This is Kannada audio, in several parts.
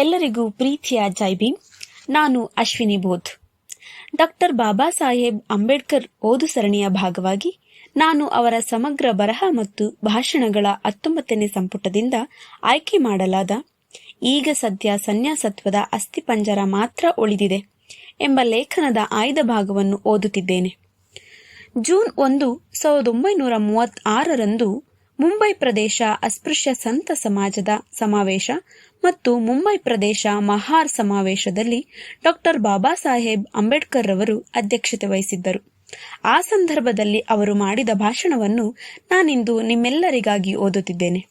ಎಲ್ಲರಿಗೂ ಪ್ರೀತಿಯ ಜೈ ಭೀಮ್. ನಾನು ಅಶ್ವಿನಿ ಬೋಧ್. ಡಾಕ್ಟರ್ ಬಾಬಾ ಸಾಹೇಬ್ ಅಂಬೇಡ್ಕರ್ ಓದು ಸರಣಿಯ ಭಾಗವಾಗಿ ನಾನು ಅವರ ಸಮಗ್ರ ಬರಹ ಮತ್ತು ಭಾಷಣಗಳ ಹತ್ತೊಂಬತ್ತನೇ ಸಂಪುಟದಿಂದ ಆಯ್ಕೆ ಮಾಡಲಾದ ಈಗ ಸದ್ಯ ಸನ್ಯಾಸತ್ವದ ಅಸ್ಥಿಪಂಜರ ಮಾತ್ರ ಉಳಿದಿದೆ ಎಂಬ ಲೇಖನದ ಆಯ್ದ ಭಾಗವನ್ನು ಓದುತ್ತಿದ್ದೇನೆ. ಜೂನ್ ಒಂದು ಸಾವಿರದ ಒಂಬೈನೂರ ಮೂವತ್ತಾರರಂದು ಮುಂಬೈ ಪ್ರದೇಶ ಅಸ್ಪೃಶ್ಯ ಸಂತ ಸಮಾಜದ ಸಮಾವೇಶ ಮತ್ತು ಮುಂಬೈ ಪ್ರದೇಶ ಮಹಾರ್ ಸಮಾವೇಶದಲ್ಲಿ ಡಾಕ್ಟರ್ ಬಾಬಾ ಸಾಹೇಬ್ ಅಂಬೇಡ್ಕರ್ ರವರು ಅಧ್ಯಕ್ಷತೆ ವಹಿಸಿದ್ದರು. ಆ ಸಂದರ್ಭದಲ್ಲಿ ಅವರು ಮಾಡಿದ ಭಾಷಣವನ್ನು ನಾನಿಂದು ನಿಮ್ಮೆಲ್ಲರಿಗಾಗಿ ಓದುತ್ತಿದ್ದೇನೆ.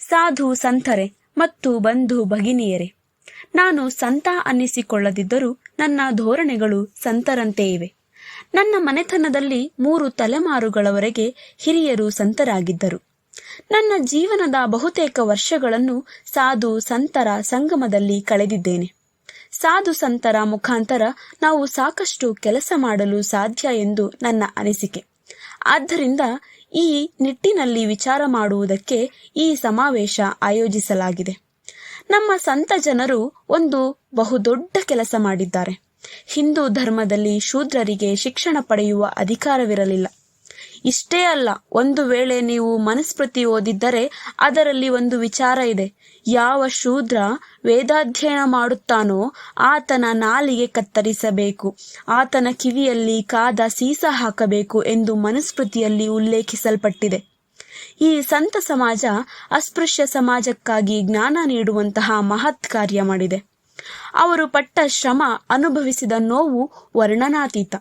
ಸಾಧು ಸಂತರೆ ಮತ್ತು ಬಂಧು ಭಗಿನಿಯರೇ, ನಾನು ಸಂತ ಅನ್ನಿಸಿಕೊಳ್ಳದಿದ್ದರೂ ನನ್ನ ಧೋರಣೆಗಳು ಸಂತರಂತೆ ಇವೆ. ನನ್ನ ಮನೆತನದಲ್ಲಿ ಮೂರು ತಲೆಮಾರುಗಳವರೆಗೆ ಹಿರಿಯರು ಸಂತರಾಗಿದ್ದರು. ನನ್ನ ಜೀವನದ ಬಹುತೇಕ ವರ್ಷಗಳನ್ನು ಸಾಧು ಸಂತರ ಸಂಗಮದಲ್ಲಿ ಕಳೆದಿದ್ದೇನೆ. ಸಾಧು ಸಂತರ ಮುಖಾಂತರ ನಾವು ಸಾಕಷ್ಟು ಕೆಲಸ ಮಾಡಲು ಸಾಧ್ಯ ಎಂದು ನನ್ನ ಅನಿಸಿಕೆ. ಆದ್ದರಿಂದ ಈ ನಿಟ್ಟಿನಲ್ಲಿ ವಿಚಾರ ಮಾಡುವುದಕ್ಕೆ ಈ ಸಮಾವೇಶ ಆಯೋಜಿಸಲಾಗಿದೆ. ನಮ್ಮ ಸಂತ ಜನರು ಒಂದು ಬಹುದೊಡ್ಡ ಕೆಲಸ ಮಾಡಿದ್ದಾರೆ. ಹಿಂದೂ ಧರ್ಮದಲ್ಲಿ ಶೂದ್ರರಿಗೆ ಶಿಕ್ಷಣ ಪಡೆಯುವ ಅಧಿಕಾರವಿರಲಿಲ್ಲ. ಇಷ್ಟೇ ಅಲ್ಲ, ಒಂದು ವೇಳೆ ನೀವು ಮನಸ್ಮೃತಿ ಓದಿದ್ದರೆ ಅದರಲ್ಲಿ ಒಂದು ವಿಚಾರ ಇದೆ. ಯಾವ ಶೂದ್ರ ವೇದಾಧ್ಯಯನ ಮಾಡುತ್ತಾನೋ ಆತನ ನಾಲಿಗೆ ಕತ್ತರಿಸಬೇಕು, ಆತನ ಕಿವಿಯಲ್ಲಿ ಕಾದ ಸೀಸ ಹಾಕಬೇಕು ಎಂದು ಮನುಸ್ಮೃತಿಯಲ್ಲಿ ಉಲ್ಲೇಖಿಸಲ್ಪಟ್ಟಿದೆ. ಈ ಸಂತ ಸಮಾಜ ಅಸ್ಪೃಶ್ಯ ಸಮಾಜಕ್ಕಾಗಿ ಜ್ಞಾನ ನೀಡುವಂತಹ ಮಹತ್ ಕಾರ್ಯ ಮಾಡಿದೆ. ಅವರು ಪಟ್ಟ ಶ್ರಮ ಅನುಭವಿಸಿದ ನೋವು ವರ್ಣನಾತೀತ.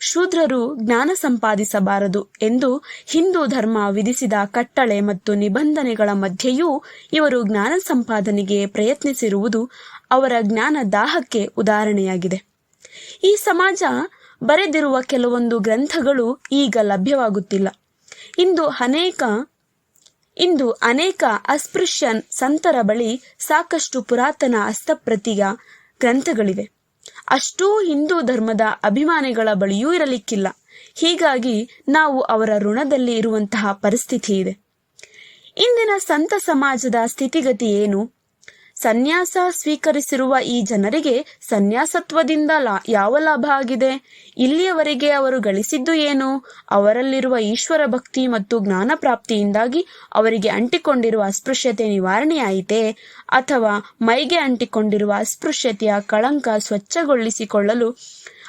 ಶೂದ್ರರು ಜ್ಞಾನ ಸಂಪಾದಿಸಬಾರದು ಎಂದು ಹಿಂದೂ ಧರ್ಮ ವಿಧಿಸಿದ ಕಟ್ಟಳೆ ಮತ್ತು ನಿಬಂಧನೆಗಳ ಮಧ್ಯೆಯೂ ಇವರು ಜ್ಞಾನ ಸಂಪಾದನೆಗೆ ಪ್ರಯತ್ನಿಸಿರುವುದು ಅವರ ಜ್ಞಾನ ದಾಹಕ್ಕೆ ಉದಾಹರಣೆಯಾಗಿದೆ. ಈ ಸಮಾಜ ಬರೆದಿರುವ ಕೆಲವೊಂದು ಗ್ರಂಥಗಳು ಈಗ ಲಭ್ಯವಾಗುತ್ತಿಲ್ಲ. ಇಂದು ಅನೇಕ ಇಂದು ಅನೇಕ ಅಸ್ಪೃಶ್ಯ ಸಂತರ ಬಳಿ ಸಾಕಷ್ಟು ಪುರಾತನ ಹಸ್ತಪ್ರತಿಯ ಗ್ರಂಥಗಳಿವೆ. ಅಷ್ಟೂ ಹಿಂದೂ ಧರ್ಮದ ಅಭಿಮಾನಿಗಳ ಬಳಿಯೂ ಇರಲಿಕ್ಕಿಲ್ಲ. ಹೀಗಾಗಿ ನಾವು ಅವರ ಋಣದಲ್ಲಿ ಇರುವಂತಹ ಪರಿಸ್ಥಿತಿ ಇದೆ. ಇಂದಿನ ಸಂತ ಸಮಾಜದ ಸ್ಥಿತಿಗತಿ ಏನು? ಸನ್ಯಾಸ ಸ್ವೀಕರಿಸಿರುವ ಈ ಜನರಿಗೆ ಸನ್ಯಾಸತ್ವದಿಂದ ಯಾವ ಲಾಭ ಆಗಿದೆ? ಇಲ್ಲಿಯವರೆಗೆ ಅವರು ಗಳಿಸಿದ್ದು ಏನು? ಅವರಲ್ಲಿರುವ ಈಶ್ವರ ಭಕ್ತಿ ಮತ್ತು ಜ್ಞಾನ ಪ್ರಾಪ್ತಿಯಿಂದಾಗಿ ಅವರಿಗೆ ಅಂಟಿಕೊಂಡಿರುವ ಅಸ್ಪೃಶ್ಯತೆ ನಿವಾರಣೆಯಾಯಿತೇ? ಅಥವಾ ಮೈಗೆ ಅಂಟಿಕೊಂಡಿರುವ ಅಸ್ಪೃಶ್ಯತೆಯ ಕಳಂಕ ಸ್ವಚ್ಛಗೊಳಿಸಿಕೊಳ್ಳಲು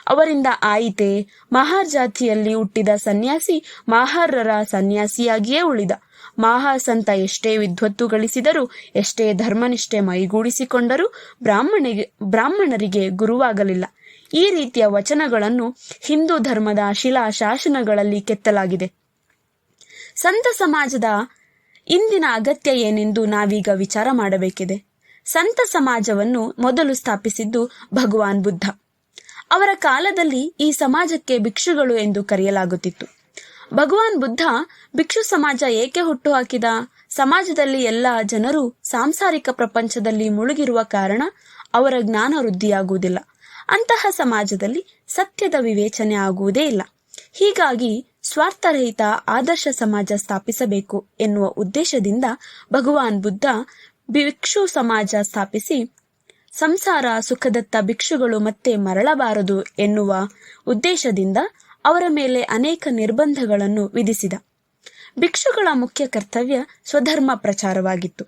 ಅವರಿಂದ ಆಯಿತೆ? ಮಹಾರ್ ಜಾತಿಯಲ್ಲಿ ಹುಟ್ಟಿದ ಸನ್ಯಾಸಿ ಮಹಾರ್ರರ ಸನ್ಯಾಸಿಯಾಗಿಯೇ ಉಳಿದ. ಮಾಹಾಸಂತ ಎಷ್ಟೇ ವಿದ್ವತ್ತು ಗಳಿಸಿದರೂ, ಎಷ್ಟೇ ಧರ್ಮನಿಷ್ಠೆ ಮೈಗೂಡಿಸಿಕೊಂಡರೂ ಬ್ರಾಹ್ಮಣಿಗೆ, ಬ್ರಾಹ್ಮಣರಿಗೆ ಗುರುವಾಗಲಿಲ್ಲ. ಈ ರೀತಿಯ ವಚನಗಳನ್ನು ಹಿಂದೂ ಧರ್ಮದ ಶಿಲಾ ಶಾಸನಗಳಲ್ಲಿ ಕೆತ್ತಲಾಗಿದೆ. ಸಂತ ಸಮಾಜದ ಇಂದಿನ ಅಗತ್ಯ ಏನೆಂದು ನಾವೀಗ ವಿಚಾರ ಮಾಡಬೇಕಿದೆ. ಸಂತ ಸಮಾಜವನ್ನು ಮೊದಲು ಸ್ಥಾಪಿಸಿದ್ದು ಭಗವಾನ್ ಬುದ್ಧ. ಅವರ ಕಾಲದಲ್ಲಿ ಈ ಸಮಾಜಕ್ಕೆ ಭಿಕ್ಷುಗಳು ಎಂದು ಕರೆಯಲಾಗುತ್ತಿತ್ತು. ಭಗವಾನ್ ಬುದ್ಧ ಭಿಕ್ಷು ಸಮಾಜ ಏಕೆ ಹುಟ್ಟುಹಾಕಿದ? ಸಮಾಜದಲ್ಲಿ ಎಲ್ಲ ಜನರು ಸಾಂಸಾರಿಕ ಪ್ರಪಂಚದಲ್ಲಿ ಮುಳುಗಿರುವ ಕಾರಣ ಅವರ ಜ್ಞಾನ ವೃದ್ಧಿಯಾಗುವುದಿಲ್ಲ. ಅಂತಹ ಸಮಾಜದಲ್ಲಿ ಸತ್ಯದ ವಿವೇಚನೆ ಆಗುವುದೇ ಇಲ್ಲ. ಹೀಗಾಗಿ ಸ್ವಾರ್ಥರಹಿತ ಆದರ್ಶ ಸಮಾಜ ಸ್ಥಾಪಿಸಬೇಕು ಎನ್ನುವ ಉದ್ದೇಶದಿಂದ ಭಗವಾನ್ ಬುದ್ಧ ಭಿಕ್ಷು ಸಮಾಜ ಸ್ಥಾಪಿಸಿ ಸಂಸಾರ ಸುಖದತ್ತ ಭಿಕ್ಷುಗಳು ಮತ್ತೆ ಮರಳಬಾರದು ಎನ್ನುವ ಉದ್ದೇಶದಿಂದ ಅವರ ಮೇಲೆ ಅನೇಕ ನಿರ್ಬಂಧಗಳನ್ನು ವಿಧಿಸಿದ. ಭಿಕ್ಷುಗಳ ಮುಖ್ಯ ಕರ್ತವ್ಯ ಸ್ವಧರ್ಮ ಪ್ರಚಾರವಾಗಿತ್ತು.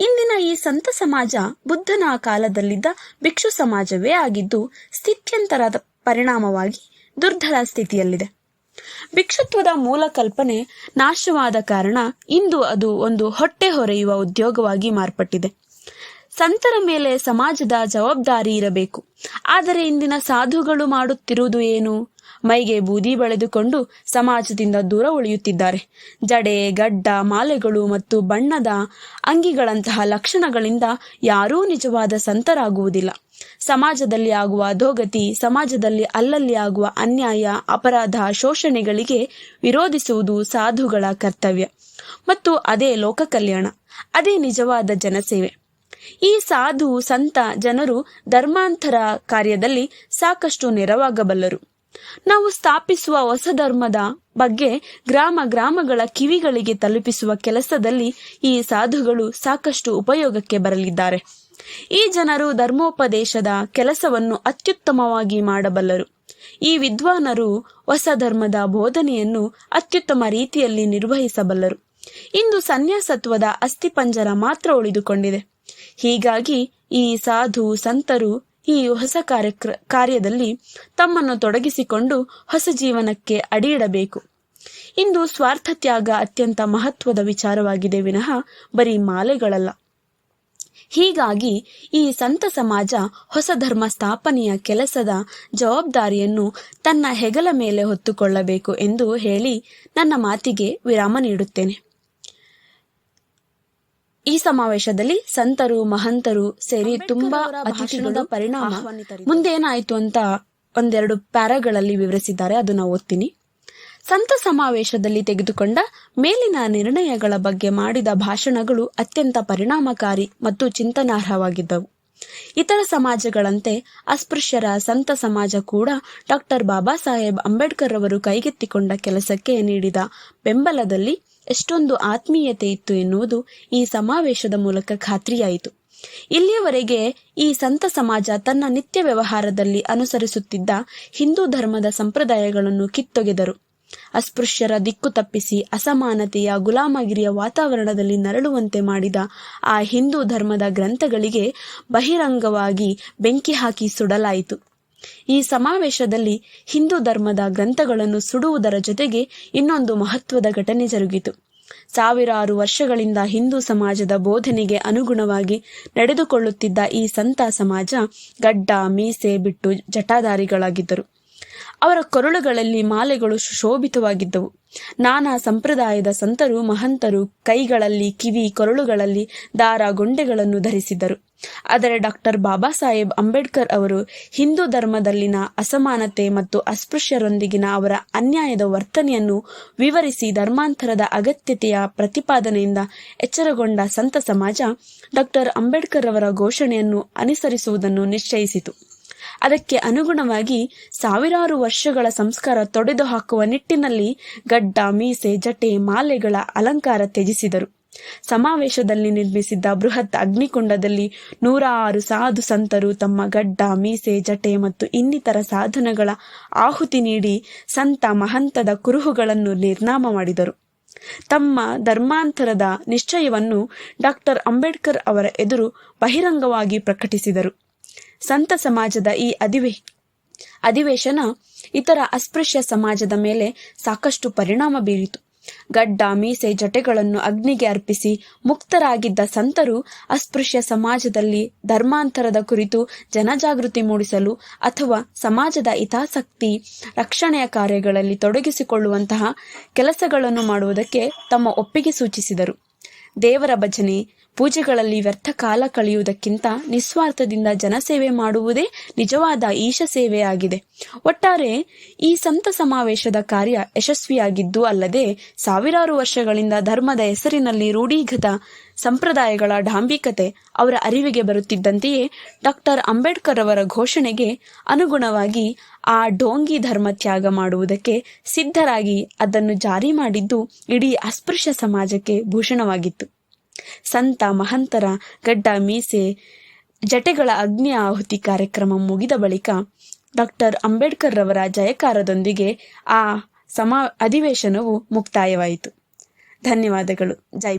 ಇಂದಿನ ಈ ಸಂತ ಸಮಾಜ ಬುದ್ಧನ ಕಾಲದಲ್ಲಿದ್ದ ಭಿಕ್ಷು ಸಮಾಜವೇ ಆಗಿದ್ದು, ಸ್ಥಿತ್ಯಂತರದ ಪರಿಣಾಮವಾಗಿ ದುರ್ಧರ ಸ್ಥಿತಿಯಲ್ಲಿದೆ. ಭಿಕ್ಷುತ್ವದ ಮೂಲ ಕಲ್ಪನೆ ನಾಶವಾದ ಕಾರಣ ಇಂದು ಅದು ಒಂದು ಹೊಟ್ಟೆ ಹೊರೆಯುವ ಉದ್ಯೋಗವಾಗಿ ಮಾರ್ಪಟ್ಟಿದೆ. ಸಂತರ ಮೇಲೆ ಸಮಾಜದ ಜವಾಬ್ದಾರಿ ಇರಬೇಕು. ಆದರೆ ಇಂದಿನ ಸಾಧುಗಳು ಮಾಡುತ್ತಿರುವುದು ಏನು? ಮೈಗೆ ಬೂದಿ ಬೆಳೆದುಕೊಂಡು ಸಮಾಜದಿಂದ ದೂರ ಉಳಿಯುತ್ತಿದ್ದಾರೆ. ಜಡೆ, ಗಡ್ಡ, ಮಾಲೆಗಳು ಮತ್ತು ಬಣ್ಣದ ಅಂಗಿಗಳಂತಹ ಲಕ್ಷಣಗಳಿಂದ ಯಾರೂ ನಿಜವಾದ ಸಂತರಾಗುವುದಿಲ್ಲ. ಸಮಾಜದಲ್ಲಿ ಆಗುವ ಅಧೋಗತಿ, ಸಮಾಜದಲ್ಲಿ ಅಲ್ಲಲ್ಲಿ ಆಗುವ ಅನ್ಯಾಯ, ಅಪರಾಧ, ಶೋಷಣೆಗಳಿಗೆ ವಿರೋಧಿಸುವುದು ಸಾಧುಗಳ ಕರ್ತವ್ಯ. ಮತ್ತು ಅದೇ ಲೋಕ ಕಲ್ಯಾಣ, ಅದೇ ನಿಜವಾದ ಜನಸೇವೆ. ಈ ಸಾಧು, ಸಂತ ಜನರು ಧರ್ಮಾಂತರ ಕಾರ್ಯದಲ್ಲಿ ಸಾಕಷ್ಟು ನೆರವಾಗಬಲ್ಲರು. ನಾವು ಸ್ಥಾಪಿಸುವ ಹೊಸ ಧರ್ಮದ ಬಗ್ಗೆ ಗ್ರಾಮ ಗ್ರಾಮಗಳ ಕಿವಿಗಳಿಗೆ ತಲುಪಿಸುವ ಕೆಲಸದಲ್ಲಿ ಈ ಸಾಧುಗಳು ಸಾಕಷ್ಟು ಉಪಯೋಗಕ್ಕೆ ಬರಲಿದ್ದಾರೆ. ಈ ಜನರು ಧರ್ಮೋಪದೇಶದ ಕೆಲಸವನ್ನು ಅತ್ಯುತ್ತಮವಾಗಿ ಮಾಡಬಲ್ಲರು. ಈ ವಿದ್ವಾನರು ಹೊಸ ಧರ್ಮದ ಬೋಧನೆಯನ್ನು ಅತ್ಯುತ್ತಮ ರೀತಿಯಲ್ಲಿ ನಿರ್ವಹಿಸಬಲ್ಲರು. ಇಂದು ಸನ್ಯಾಸತ್ವದ ಅಸ್ಥಿಪಂಜರ ಮಾತ್ರ ಉಳಿದುಕೊಂಡಿದೆ. ಹೀಗಾಗಿ ಈ ಸಾಧು ಸಂತರು ಈ ಹೊಸ ಕಾರ್ಯಕ್ರ, ಕಾರ್ಯದಲ್ಲಿ ತಮ್ಮನ್ನು ತೊಡಗಿಸಿಕೊಂಡು ಹೊಸ ಜೀವನಕ್ಕೆ ಅಡಿಯಿಡಬೇಕು. ಇಂದು ಸ್ವಾರ್ಥ ತ್ಯಾಗ ಅತ್ಯಂತ ಮಹತ್ವದ ವಿಚಾರವಾಗಿದೆ ವಿನಃ ಬರೀ ಮಾಲೆಗಳಲ್ಲ. ಹೀಗಾಗಿ ಈ ಸಂತ ಸಮಾಜ ಹೊಸ ಧರ್ಮ ಸ್ಥಾಪನೆಯ ಕೆಲಸದ ಜವಾಬ್ದಾರಿಯನ್ನು ತನ್ನ ಹೆಗಲ ಮೇಲೆ ಹೊತ್ತುಕೊಳ್ಳಬೇಕು ಎಂದು ಹೇಳಿ ನನ್ನ ಮಾತಿಗೆ ವಿರಾಮ ನೀಡುತ್ತೇನೆ. ಈ ಸಮಾವೇಶದಲ್ಲಿ ಸಂತರು ಮಹಂತರು ಸೇರಿ ತುಂಬಾ ಅತಿಥಿಗಳ ಪರಿಣಾಮ ಮುಂದೇನಾಯ್ತು ಅಂತ ಒಂದೆರಡು ಪ್ಯಾರಾಗಳಲ್ಲಿ ವಿವರಿಸಿದ್ದಾರೆ ಅದನ್ನ ಓದ್ತೀನಿ. ಸಂತ ಸಮಾವೇಶದಲ್ಲಿ ತೆಗೆದುಕೊಂಡ ಮೇಲಿನ ನಿರ್ಣಯಗಳ ಬಗ್ಗೆ ಮಾಡಿದ ಭಾಷಣಗಳು ಅತ್ಯಂತ ಪರಿಣಾಮಕಾರಿ ಮತ್ತು ಚಿಂತನಾರ್ಹವಾಗಿದ್ದವು. ಇತರ ಸಮಾಜಗಳಂತೆ ಅಸ್ಪೃಶ್ಯರ ಸಂತ ಸಮಾಜ ಕೂಡ ಡಾಕ್ಟರ್ ಬಾಬಾ ಸಾಹೇಬ್ ಅಂಬೇಡ್ಕರ್ ಅವರು ಕೈಗೆತ್ತಿಕೊಂಡ ಕೆಲಸಕ್ಕೆ ನೀಡಿದ ಬೆಂಬಲದಲ್ಲಿ ಎಷ್ಟೊಂದು ಆತ್ಮೀಯತೆ ಇತ್ತು ಎನ್ನುವುದು ಈ ಸಮಾವೇಶದ ಮೂಲಕ ಖಾತ್ರಿಯಾಯಿತು. ಇಲ್ಲಿಯವರೆಗೆ ಈ ಸಂತ ಸಮಾಜ ತನ್ನ ನಿತ್ಯ ವ್ಯವಹಾರದಲ್ಲಿ ಅನುಸರಿಸುತ್ತಿದ್ದ ಹಿಂದೂ ಧರ್ಮದ ಸಂಪ್ರದಾಯಗಳನ್ನು ಕಿತ್ತೊಗೆದರು. ಅಸ್ಪೃಶ್ಯರ ದಿಕ್ಕು ತಪ್ಪಿಸಿ ಅಸಮಾನತೆಯ ಗುಲಾಮಗಿರಿಯ ವಾತಾವರಣದಲ್ಲಿ ನರಳುವಂತೆ ಮಾಡಿದ ಆ ಹಿಂದೂ ಧರ್ಮದ ಗ್ರಂಥಗಳಿಗೆ ಬಹಿರಂಗವಾಗಿ ಬೆಂಕಿ ಹಾಕಿ ಸುಡಲಾಯಿತು. ಈ ಸಮಾವೇಶದಲ್ಲಿ ಹಿಂದೂ ಧರ್ಮದ ಗ್ರಂಥಗಳನ್ನು ಸುಡುವುದರ ಜೊತೆಗೆ ಇನ್ನೊಂದು ಮಹತ್ವದ ಘಟನೆ ಜರುಗಿತು. ಸಾವಿರಾರು ವರ್ಷಗಳಿಂದ ಹಿಂದೂ ಸಮಾಜದ ಬೋಧನೆಗೆ ಅನುಗುಣವಾಗಿ ನಡೆದುಕೊಳ್ಳುತ್ತಿದ್ದ ಈ ಸಂತ ಸಮಾಜ ಗಡ್ಡ, ಮೀಸೆ ಬಿಟ್ಟು ಜಟಾಧಾರಿಗಳಾಗಿದ್ದರು. ಅವರ ಕೊರಳುಗಳಲ್ಲಿ ಮಾಲೆಗಳು ಸುಶೋಭಿತವಾಗಿದ್ದವು ನಾನಾ ಸಂಪ್ರದಾಯದ ಸಂತರು, ಮಹಂತರು ಕೈಗಳಲ್ಲಿ ಕಿವಿ ಕೊರಳುಗಳಲ್ಲಿ ದಾರ ಗೊಂಡೆಗಳನ್ನು ಧರಿಸಿದ್ದರು. ಆದರೆ ಡಾಕ್ಟರ್ ಬಾಬಾ ಸಾಹೇಬ್ ಅಂಬೇಡ್ಕರ್ ಅವರು ಹಿಂದೂ ಧರ್ಮದಲ್ಲಿನ ಅಸಮಾನತೆ ಮತ್ತು ಅಸ್ಪೃಶ್ಯರೊಂದಿಗಿನ ಅವರ ಅನ್ಯಾಯದ ವರ್ತನೆಯನ್ನು ವಿವರಿಸಿ ಧರ್ಮಾಂತರದ ಅಗತ್ಯತೆಯ ಪ್ರತಿಪಾದನೆಯಿಂದ ಎಚ್ಚರಗೊಂಡ ಸಂತ ಸಮಾಜ ಡಾಕ್ಟರ್ ಅಂಬೇಡ್ಕರ್ ಅವರ ಘೋಷಣೆಯನ್ನು ಅನುಸರಿಸುವುದನ್ನು ನಿಶ್ಚಯಿಸಿತು. ಅದಕ್ಕೆ ಅನುಗುಣವಾಗಿ ಸಾವಿರಾರು ವರ್ಷಗಳ ಸಂಸ್ಕಾರ ತೊಡೆದು ಹಾಕುವ ನಿಟ್ಟಿನಲ್ಲಿ ಗಡ್ಡ, ಮೀಸೆ, ಜಟೆ, ಮಾಲೆಗಳ ಅಲಂಕಾರ ತ್ಯಜಿಸಿದರು. ಸಮಾವೇಶದಲ್ಲಿ ನಿರ್ಮಿಸಿದ್ದ ಬೃಹತ್ ಅಗ್ನಿಕುಂಡದಲ್ಲಿ ನೂರಾರು ಸಾಧು ಸಂತರು ತಮ್ಮ ಗಡ್ಡ, ಮೀಸೆ, ಜಟೆ ಮತ್ತು ಇನ್ನಿತರ ಸಾಧನಗಳ ಆಹುತಿ ನೀಡಿ ಸಂತ ಮಹಂತದ ಕುರುಹುಗಳನ್ನು ನಿರ್ನಾಮ ಮಾಡಿದರು. ತಮ್ಮ ಧರ್ಮಾಂತರದ ನಿಶ್ಚಯವನ್ನು ಡಾಕ್ಟರ್ ಅಂಬೇಡ್ಕರ್ ಅವರ ಎದುರು ಬಹಿರಂಗವಾಗಿ ಪ್ರಕಟಿಸಿದರು. ಸಂತ ಸಮಾಜದ ಈ ಅಧಿವೇ ಅಧಿವೇಶನ ಇತರ ಅಸ್ಪೃಶ್ಯ ಸಮಾಜದ ಮೇಲೆ ಸಾಕಷ್ಟು ಪರಿಣಾಮ ಬೀರಿತು. ಗಡ್ಡ, ಮೀಸೆ, ಜಟೆಗಳನ್ನು ಅಗ್ನಿಗೆ ಅರ್ಪಿಸಿ ಮುಕ್ತರಾಗಿದ್ದ ಸಂತರು ಅಸ್ಪೃಶ್ಯ ಸಮಾಜದಲ್ಲಿ ಧರ್ಮಾಂತರದ ಕುರಿತು ಜನಜಾಗೃತಿ ಮೂಡಿಸಲು ಅಥವಾ ಸಮಾಜದ ಹಿತಾಸಕ್ತಿ ರಕ್ಷಣೆಯ ಕಾರ್ಯಗಳಲ್ಲಿ ತೊಡಗಿಸಿಕೊಳ್ಳುವಂತಹ ಕೆಲಸಗಳನ್ನು ಮಾಡುವುದಕ್ಕೆ ತಮ್ಮ ಒಪ್ಪಿಗೆ ಸೂಚಿಸಿದರು. ದೇವರ ಭಜನೆ ಪೂಜೆಗಳಲ್ಲಿ ವ್ಯರ್ಥ ಕಾಲ ಕಳೆಯುವುದಕ್ಕಿಂತ ನಿಸ್ವಾರ್ಥದಿಂದ ಜನಸೇವೆ ಮಾಡುವುದೇ ನಿಜವಾದ ಈಶ ಸೇವೆಯಾಗಿದೆ. ಒಟ್ಟಾರೆ ಈ ಸಂತ ಸಮಾವೇಶದ ಕಾರ್ಯ ಯಶಸ್ವಿಯಾಗಿದ್ದು ಅಲ್ಲದೆ ಸಾವಿರಾರು ವರ್ಷಗಳಿಂದ ಧರ್ಮದ ಹೆಸರಿನಲ್ಲಿ ರೂಢೀಗತ ಸಂಪ್ರದಾಯಗಳ ಡಾಂಬಿಕತೆ ಅವರ ಅರಿವಿಗೆ ಬರುತ್ತಿದ್ದಂತೆಯೇ ಡಾಕ್ಟರ್ ಅಂಬೇಡ್ಕರ್ ಅವರ ಘೋಷಣೆಗೆ ಅನುಗುಣವಾಗಿ ಆ ಡೋಂಗಿ ಧರ್ಮ ತ್ಯಾಗ ಮಾಡುವುದಕ್ಕೆ ಸಿದ್ಧರಾಗಿ ಅದನ್ನು ಜಾರಿ ಮಾಡಿದ್ದು ಇಡೀ ಅಸ್ಪೃಶ್ಯ ಸಮಾಜಕ್ಕೆ ಭೂಷಣವಾಗಿತ್ತು. ಸಂತ ಮಹಂತರ ಗಡ್ಡ ಮೀಸೆ ಜಟೆಗಳ ಅಗ್ನಿ ಆಹುತಿ ಕಾರ್ಯಕ್ರಮ ಮುಗಿದ ಬಳಿಕ ಡಾಕ್ಟರ್ ಅಂಬೇಡ್ಕರ್ ರವರ ಜಯಕಾರದೊಂದಿಗೆ ಆ ಸಮ, ಅಧಿವೇಶನವು ಮುಕ್ತಾಯವಾಯಿತು. ಧನ್ಯವಾದಗಳು. ಜೈ